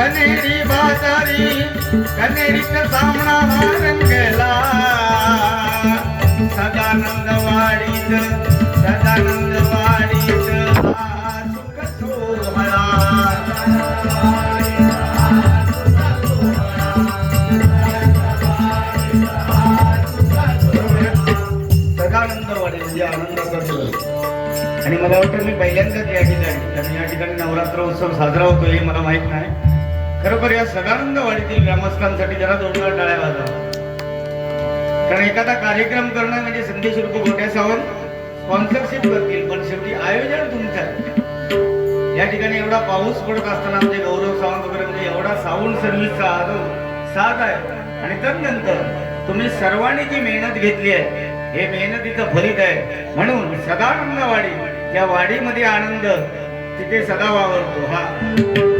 कनेरी बाजारी कनेरीत सामना रंगला. सदानंद वाडीत सदानंद वाडीत सुख सोहळा. सदानंद वाडी म्हणजे आनंदाचा दिवस आणि मला वाटतं मी पहिल्यांदाच या ठिकाणी कारण या ठिकाणी नवरात्र उत्सव साजरा होतो हे मला माहीत नाही. खरोखर या सदानंद वाडीतील ग्रामस्थांसाठी जरा दोन वेळा टाळ्या वाजा कारण एखादा कार्यक्रम करणं म्हणजे संदेश रूप मोठ्या सावंत स्पॉन्सरशिप करतील पण शेवटी आयोजन तुमचं या ठिकाणी एवढा पाऊस पडत असताना म्हणजे गौरव सावंत वगैरे म्हणजे एवढा साऊंड सर्व्हिसचा हा जो साथ आहे. आणि तदनंतर तुम्ही सर्वांनी जी मेहनत घेतली आहे हे मेहनतीचं फलित आहे. म्हणून सदानंद वाडी या वाडीमध्ये आनंद तिथे सदा वावरतो. हा.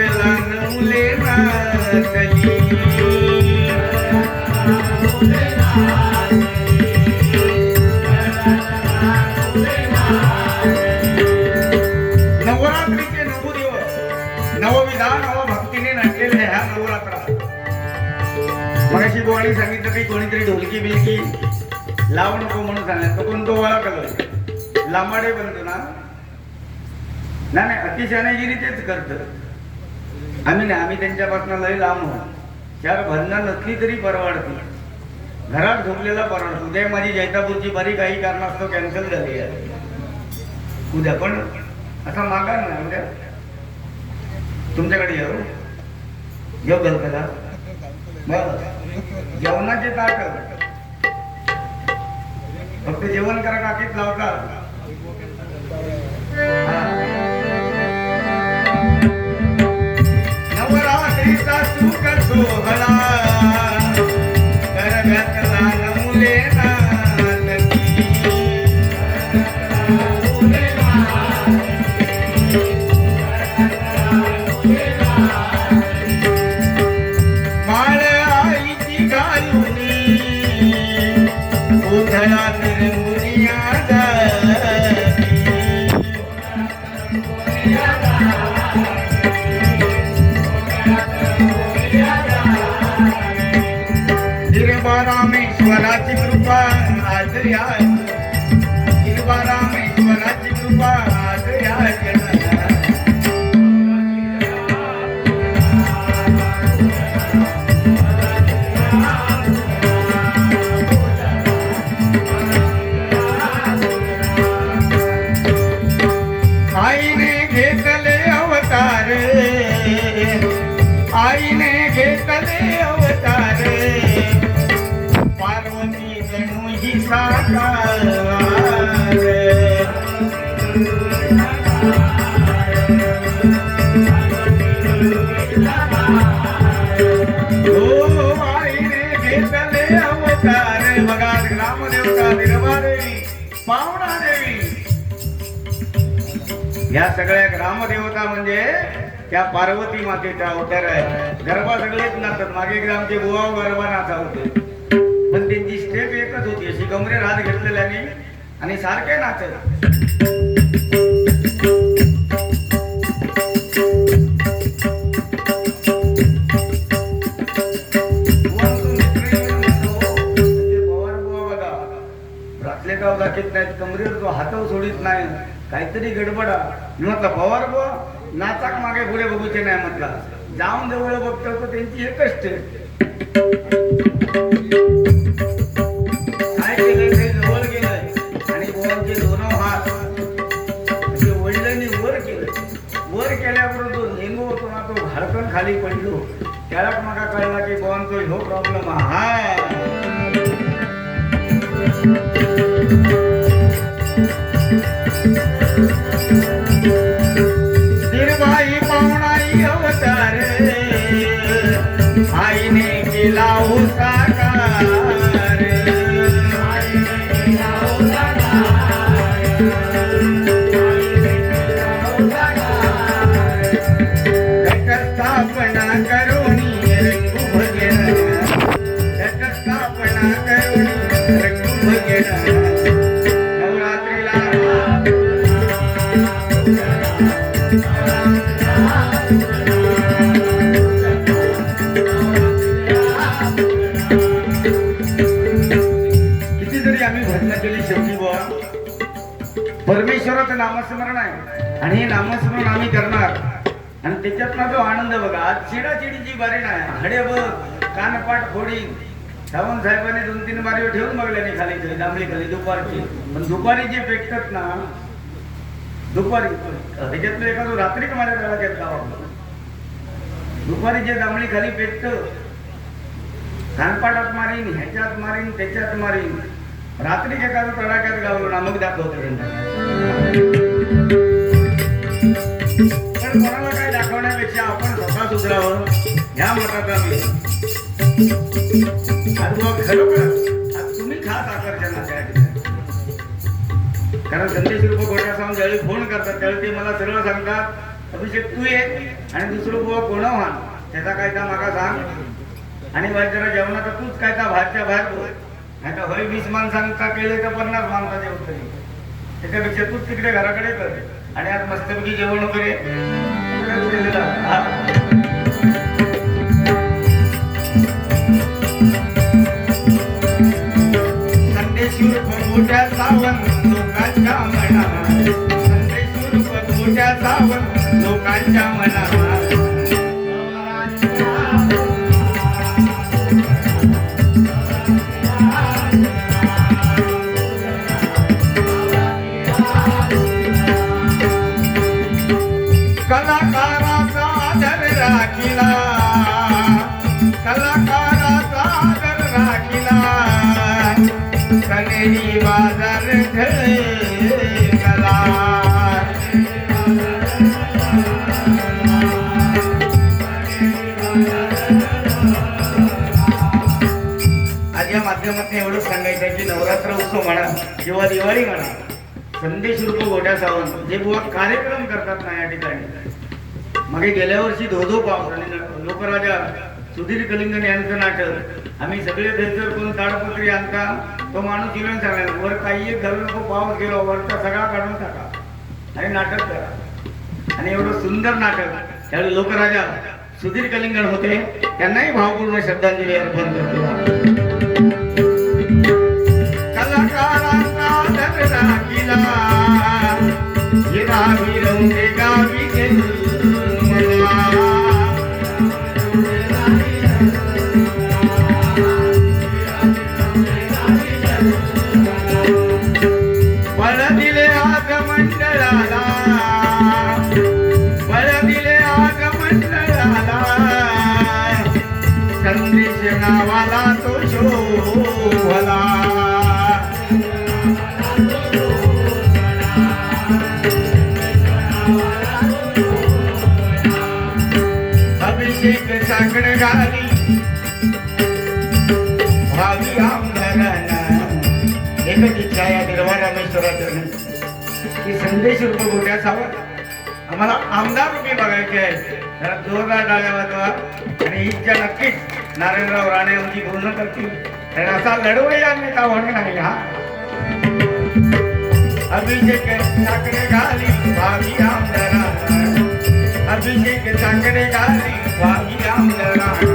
मगाशी सांगितलं की कोणीतरी ढोलकी बिलकी लावू नको म्हणून सांगितलं तो कोणतो ओळखलं लांबाडे बनतो ना? नाही नाही तेच करत. आम्ही नाही आम्ही त्यांच्यापासून लय लांब हो चार भजना नसली तरी परवडते. घरात झोपलेला परवडतो. उद्या माझी जैतापूरची बरी काही कारणास्तव कॅन्सल झाली आहे. उद्या पण असा मागा ना उद्या. तुमच्याकडे येऊ? येऊ गलकला बरं. जेवणाचे ताट फक्त जेवण करा टाकीत लावता नवरात्रीचा सुख सोहळा आईने घेतले अवतार. पार्वती जणू ही हो, हो आईने घेतले अवतार. बघा ग्रामदेवता निर्मादेवी पावना देवी या सगळ्या ग्रामदेवता म्हणजे त्या पार्वती मातेच्या अवतार आहे गरबा सगळेच नाचत मागे एकदा आमचे बुवा गरबा नाचा होते पण त्यांची स्टेप एकच होती. अशी कमरे रात घेतलेल्याने आणि सारखे नाचत. म्हणजे रातले दाखवत नाहीत. कमरेवर तो हाताव सोडित नाही. काहीतरी गडबडा. मी म्हटलं पवार बुवा नाचाक मागे पुढे बघूचे नाही म्हटला. जाऊन जवळ बघतो तर त्यांची एकच स्टेप काय केलं ते जवळ गेलंय. आणि बुवांचे दोन हात. असे वडिलांनी वर केलं वर केल्याबरोबर तो झेंगू होतो ना तो घाडकन खाली पडलो. त्याला मला कळला की बुवांचो ह्यो प्रॉब्लेम हा 老。नामस्मरण आहे. आणि हे नामस्मरण आम्ही करणार. आणि त्याच्यातला जो आनंद बघा आज चिडाचिडीची बारी नाही. हडे बघ कानपाट फोडी सावंत साहेबांनी दोन तीन बारी ठेवून बघल्याने खाली तरी दामली खाली दुपारची. पण दुपारी जे पेटतात ना दुपारी ह्याच्यातलं एखादं रात्री माझ्या त्याला घेतला दुपारी जे दामली खाली पेटत कानपाटात मारीन ह्याच्यात मारीन त्याच्यात मारीन. रात्री एखादं तडाक्यात गावलो ना मग दाखवतो पण कोणाला काय दाखवण्यापेक्षा आपण स्वतः सुधरावं ह्या मी खरोखर तुम्ही खास आकर्षण त्या ठिकाणी कारण संदेश रूप सांगून ज्यावेळी फोन करतात त्यावेळी ते मला सरळ सांगतात अभिषेक तू ये आणि दुसरं बुवा कोण व्हा त्याचा काय मागा सांग. आणि वाईट जेवणाचा तूच काय त्या बाहेरच्या बाहेर बोल नाही तर होय वीस माणसांचा केले तर पन्नास माणसाचे उत्तरी त्याच्यापेक्षा तूच तिकडे घराकडे कर आणि आज मस्तपैकी जेवण वगैरे तिकडेच केलेलं आहे. हा. संदेशूर मोठ्या सावन लोकांच्या मनात संदेशूर मोठ्या सावन लोकांच्या मनात राखिला. कलाकाराचा आदर राखिला. बाजार कला. आज या माध्यमातून एवढंच सांगायचं की नवरात्र उत्सव म्हणा किंवा दिवाळी म्हणा संदेश रूप गोट्या सावंत जे बुवा कार्यक्रम करतात ना या ठिकाणी मागे गेल्या वर्षी धोधो पाऊस आणि लोकराजा सुधीर कलिंगन यांचं नाटक. आम्ही सगळे धनसर करून ताडपत्री आणता. तो माणूस इलन सांगायला वर काही एक घालू नको पाऊस गेलो वरचा सगळा काढून टाका. आणि नाटक करा. आणि एवढं सुंदर नाटक. त्यावेळी लोकराजा सुधीर कलिंगण होते. त्यांनाही भावपूर्ण श्रद्धांजली अर्पण करतो. कलाकारांना आज नावाला तो शोभला अभिषेक साखर घाली भावी आमदारांना एकच इच्छा या की संदेश रूप गोट्या आम्हाला आमदार रूपी बघायचे आहे. जरा जोरदार टाळ्या वाजवा आणि इच्छा नक्कीच नारायणराव राणे यांची पूर्ण करतील. आणि असा लढवही आम्ही आव्हान नाही हा. अभिषेक साखरे घाली भावी आमदारा. अभिषेक साखरे घाली भावी आमदारा.